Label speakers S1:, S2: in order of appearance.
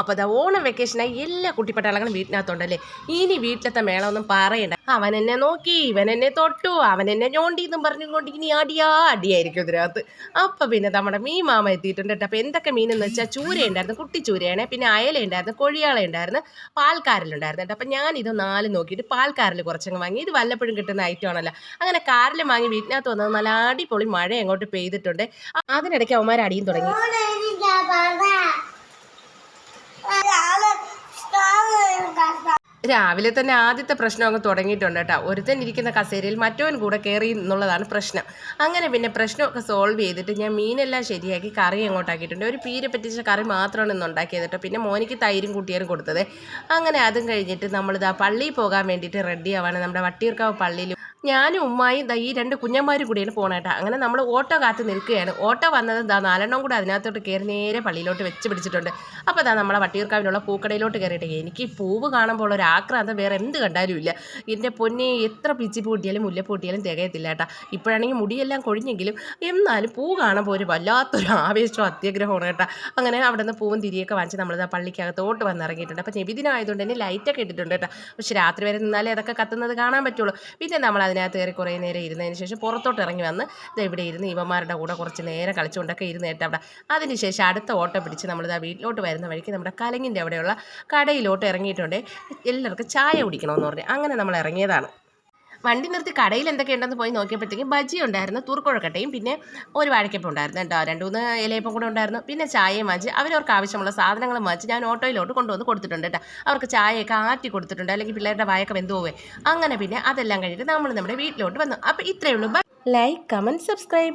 S1: അപ്പോൾ അതാ ഓണം വെക്കേഷനായി എല്ലാ കുട്ടിപ്പട്ടാളങ്ങളും വീട്ടിനകത്തുണ്ടല്ലേ? ഇനി വീട്ടിലത്തെ മേളമൊന്നും പറയണ്ട. അവൻ എന്നെ നോക്കി ഇവൻ എന്നെ തൊട്ടു അവൻ എന്നെ ഞോണ്ടി എന്നും പറഞ്ഞുകൊണ്ട് ഇനി അടിയാ അടിയായിരിക്കും ഇതിനകത്ത്. അപ്പം പിന്നെ നമ്മുടെ മീൻ മാമ എത്തിയിട്ടുണ്ട് കേട്ടോ. അപ്പോൾ എന്തൊക്കെ മീനെന്ന് വെച്ചാൽ ചൂരയുണ്ടായിരുന്നു കുട്ടി ചൂരയാണ് പിന്നെ അയലയുണ്ടായിരുന്നു കൊഴിയാളുണ്ടായിരുന്നു പാൽക്കാരലുണ്ടായിരുന്നു കേട്ടോ. അപ്പം ഞാൻ ഇത് നാല് നോക്കിയിട്ട് പാൽക്കാരൽ കുറച്ചങ്ങ് വാങ്ങി. ഇത് വല്ലപ്പോഴും കിട്ടുന്ന ഐറ്റം ആണല്ലോ. അങ്ങനെ കാറിൽ വാങ്ങി വീട്ടിനകത്ത് വന്നത് നല്ല അടിപൊളി മഴ അങ്ങോട്ട് പെയ്തിട്ടുണ്ട്. അതിനിടയ്ക്ക് അവന്മാർ അടിയും തുടങ്ങി. രാവിലെ തന്നെ ആദ്യത്തെ പ്രശ്നം അങ്ങ് തുടങ്ങിയിട്ടുണ്ട് കേട്ടോ. ഒരുത്തൻ ഇരിക്കുന്ന കസേരയിൽ മറ്റവൻ കൂടെ കയറി എന്നുള്ളതാണ് പ്രശ്നം. അങ്ങനെ പിന്നെ പ്രശ്നമൊക്കെ സോൾവ് ചെയ്തിട്ട് ഞാൻ മീനെല്ലാം ശരിയാക്കി കറി അങ്ങോട്ടാക്കിയിട്ടുണ്ട്. ഒരു പീരെ പറ്റിച്ച കറി മാത്രമാണ് ഇന്ന് ഉണ്ടാക്കിയത് കേട്ടോ. പിന്നെ മോനിക്ക് തൈരും കൂട്ടിയാലും കൊടുത്തത്. അങ്ങനെ അതും കഴിഞ്ഞിട്ട് നമ്മളിതാ പള്ളിയിൽ പോകാൻ വേണ്ടിയിട്ട് റെഡിയാവാണ് നമ്മുടെ വട്ടിയൂർക്കാവ് പള്ളിയിൽ ഞാനും ഉമ്മായി ദാ ഈ രണ്ട് കുഞ്ഞന്മാരും കൂടിയാണ് പോണേട്ടാ. അങ്ങനെ നമ്മൾ ഓട്ടോ കാത്ത് നിൽക്കുകയാണ്. ഓട്ടോ വന്നത് ദാ നാലെണ്ണം കൂടെ അതിനകത്തോട്ട് കയറി നേരെ പള്ളിയിലോട്ട് വെച്ച് പിടിച്ചിട്ടുണ്ട്. അപ്പോൾ ദാ നമ്മളെ വട്ടിയൂർക്കാവിലുള്ള പൂക്കടയിലോട്ട് കയറിയിട്ട് എനിക്ക് പൂവ് കാണുമ്പോൾ ഒരു ആക്രാന്തം വേറെ എന്ത് കണ്ടാലും ഇല്ല. എന്റെ പൊന്നെ എത്ര പിച്ചി പൂട്ടിയാലും മുല്ലപ്പൂ പൂട്ടിയാലും തികയത്തില്ല കേട്ടാ ഇപ്പോഴാണെങ്കിൽ മുടിയെല്ലാം കൊഴിഞ്ഞെങ്കിലും എന്നാലും പൂ കാണുമ്പോൾ ഒരു വല്ലാത്തൊരു ആവേശവും അത്യാഗ്രഹമാണ് കേട്ടാ അങ്ങനെ അവിടെ നിന്ന് പൂവും തിരിയൊക്കെ വാങ്ങിച്ച് നമ്മളിതാ പള്ളിക്കകത്തോട്ട് വന്നിറങ്ങിയിട്ടുണ്ട്. അപ്പോൾ നിബിദിനായതുകൊണ്ട് തന്നെ ലൈറ്റൊക്കെ ഇട്ടിട്ടുണ്ട് കേട്ടോ പക്ഷെ രാത്രി വരെ നിന്നാലേ അതൊക്കെ കത്തുന്നത് കാണാൻ പറ്റുള്ളൂ. പിന്നെ നമ്മൾ അതിനകത്ത് കയറി കുറേ നേരം ഇരുന്നതിന് ശേഷം പുറത്തോട്ട് ഇറങ്ങി വന്ന് ദേ ഇവിടെ ഇരുന്ന് ഇവന്മാരുടെ കൂടെ കുറച്ച് നേരം കളിച്ചുകൊണ്ടൊക്കെ ഇരുന്നേറ്റ അവിടെ അവിടെ അതിനുശേഷം അടുത്ത ഓട്ടോ പിടിച്ച് നമ്മൾ നമ്മളിതാ വീട്ടിലോട്ട് വരുന്ന വഴിക്ക് നമ്മുടെ കലങ്ങിന്റെ അവിടെയുള്ള കടയിലോട്ട് ഇറങ്ങിയിട്ടുണ്ട്. എല്ലാവർക്കും ചായ കുടിക്കണമെന്ന് പറഞ്ഞു. അങ്ങനെ നമ്മൾ ഇറങ്ങിയതാണ്. വണ്ടി നിർത്തി കടയിൽ എന്തൊക്കെയുണ്ടെന്ന് പോയി നോക്കിയപ്പോഴത്തേക്കും ബജി ഉണ്ടായിരുന്നു തൂർക്കുഴക്കട്ടയും പിന്നെ ഒരു വാഴക്കപ്പം ഉണ്ടായിരുന്നു കേട്ടോ. രണ്ട് മൂന്ന് ഇലയപ്പം കൂടെ ഉണ്ടായിരുന്നു പിന്നെ ചായയും വാങ്ങിച്ച് അവരവർക്ക് ആവശ്യമുള്ള സാധനങ്ങൾ വാങ്ങിച്ച് ഞാൻ ഓട്ടോയിലോട്ട് കൊണ്ടുവന്ന് കൊടുത്തിട്ടുണ്ട് കേട്ടോ. അവർക്ക് ചായയൊക്കെ ആറ്റി കൊടുത്തിട്ടുണ്ട് അല്ലെങ്കിൽ പിള്ളേരുടെ വായൊക്കെ വെന്ത് പോവേ. അങ്ങനെ പിന്നെ അതെല്ലാം കഴിഞ്ഞിട്ട് നമ്മൾ നമ്മുടെ വീട്ടിലോട്ട് വന്നു. അപ്പോൾ ഇത്രയേ ഉള്ളൂ. Like comment subscribe